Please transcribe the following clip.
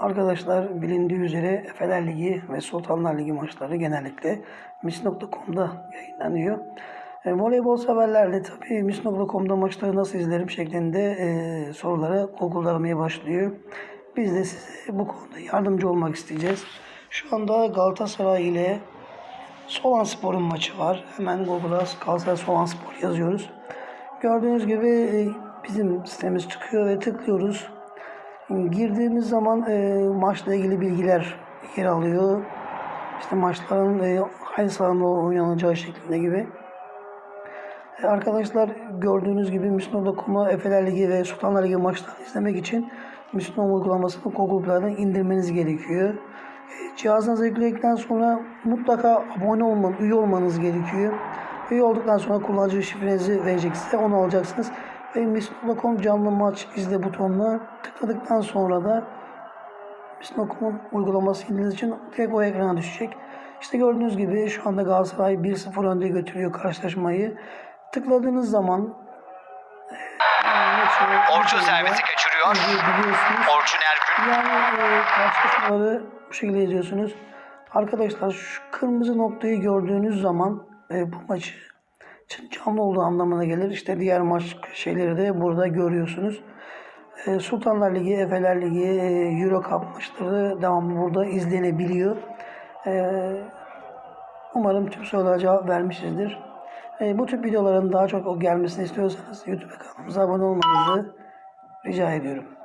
Arkadaşlar bilindiği üzere Efeler Ligi ve Sultanlar Ligi maçları genellikle mis.com'da yayınlanıyor. E, voleybol severler de tabii mis.com'da maçları nasıl izlerim şeklinde e, sorulara Google aramaya başlıyor. Biz de size bu konuda yardımcı olmak isteyeceğiz. Şu anda Galatasaray ile Solan Spor'un maçı var. Hemen Google'a Galatasaray Solan Spor yazıyoruz. Gördüğünüz gibi e, bizim sitemiz çıkıyor ve tıklıyoruz. Girdiğimiz zaman e, maçla ilgili bilgiler yer alıyor. İşte maçların e, hangi sahada oynanacağı şeklinde gibi. E, arkadaşlar gördüğünüz gibi Müslüman.com'a Efeler Ligi ve Sultanlar Ligi maçlarını izlemek için Müslüman uygulamasını Google Play'den indirmeniz gerekiyor. E, cihazınıza yükledikten sonra mutlaka abone olman, üye olmanız gerekiyor. Üye olduktan sonra kullanıcı şifrenizi verecek size. Onu alacaksınız. Ve Müslüman.com canlı maç izle butonuna tıkladıktan sonra da Müslüman.com uygulaması indirdiğiniz için direkt o ekrana düşecek. İşte gördüğünüz gibi şu anda Galatasaray 1-0 önde götürüyor karşılaşmayı. Tıkladığınız zaman Orçun servisi kaçırıyor. Orçun Ergün. Yani e, karşılaşmaları bu şekilde izliyorsunuz. Arkadaşlar şu kırmızı noktayı gördüğünüz zaman e, bu maçı canlı olduğu anlamına gelir. İşte diğer maç şeyleri de burada görüyorsunuz. E, Sultanlar Ligi, Efeler Ligi, e, Euro Cup maçları devamlı burada izlenebiliyor. E, umarım tüm sorulara cevap vermişizdir. E, bu tip videoların daha çok gelmesini istiyorsanız YouTube kanalımıza abone olmanızı rica ediyorum.